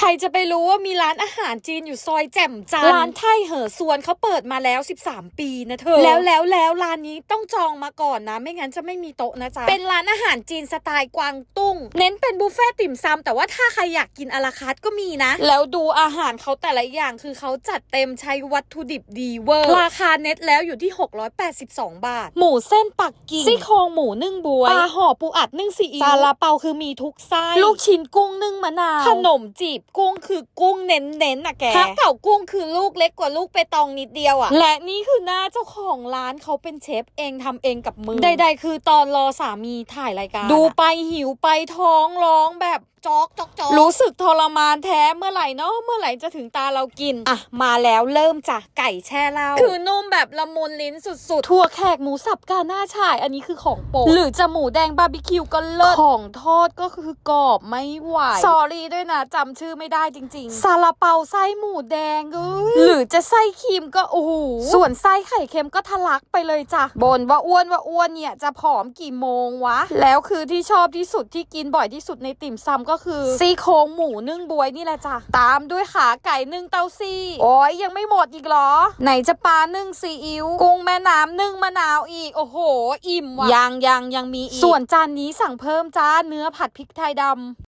ใครจะไปรู้ว่ามีร้านอาหารจีนอยู่ซอยแจ่มจันทร์ร้านไทยเหอส่วนเขาเปิดมาแล้ว 13 ปีนะเธอ แล้วแล้วแล้วร้านนี้ต้องจองมาก่อนนะ ไม่งั้นจะไม่มีโต๊ะนะจ๊ะ เป็นร้านอาหารจีนสไตล์กวางตุ้ง เน้นเป็นบุฟเฟ่ต์ติ่มซำแต่ว่าถ้าใครอยากกินอาราคาร์ทก็มีนะ แล้วดูอาหารเขาแต่ละอย่างคือเขาจัดเต็มใช้วัตถุดิบดีเวอร์ ราคาเน็ตแล้วอยู่ที่ 682 บาท หมูเส้นปักกิ่งซี่โครงหมูนึ่งบวยปลาห่อปูอัดนึ่งซีอิ๊วซาลาเปาคือมีทุกไส้ลูกชิ้นกุ้งนึ่งมะนาวขนมจีบกุ้งคือกุ้งเน้นๆน่ะแกฮักเก่ากุ้งคือลูกเล็กกว่าลูกไปตองนิดเดียวอะและนี่คือหน้าเจ้าของร้านเขาเป็นเชฟเองทำเองกับมือ ใดๆ คือตอนรอสามีถ่ายรายการ ดูไปหิวไปท้องร้องแบบจอกจอกจอก รู้สึกทรมานแท้เมื่อไหร่เนาะเมื่อไหร่จะถึงตาเรากิน อะ มาแล้วเริ่มจากไก่แช่เหล้าคือนุ่มแบบละมุนลิ้นสุดๆ ทั่วแขกหมูสับกาหน้าฉาย อันนี้คือของโปรดหรือจะหมูแดงบาร์บีคิวก็เลิศของทอดก็คือกรอบไม่ไหวสอรี่ด้วยนะจำชื่อไม่ได้จริงๆซาลาเปาไส้หมูแดงเอ้ยหรือจะไส้ครีมก็โอ้โหส่วนไส้ไข่เค็มก็ทะลักไปเลยจ้ะบนว่าอ้วนว่าอ้วนเนี่ยจะผอมกี่โมงวะแล้วคือที่ชอบที่สุดที่กินบ่อยที่สุดในติ่มซำก็คือซี่โครงหมูนึ่งบวยนี่แหละจ้ะ ตามด้วยขาไก่นึ่งเต้าซี่โอ้ยยังไม่หมดอีกเหรอ ไหนจะปลานึ่งซีอิ๊วกุ้งแม่น้ำนึ่งมะนาวอีก โอ้โห อิ่มว่ะยังยังยังมีอีก ส่วนจานนี้สั่งเพิ่มจ้าเนื้อผัดพริกไทยดำ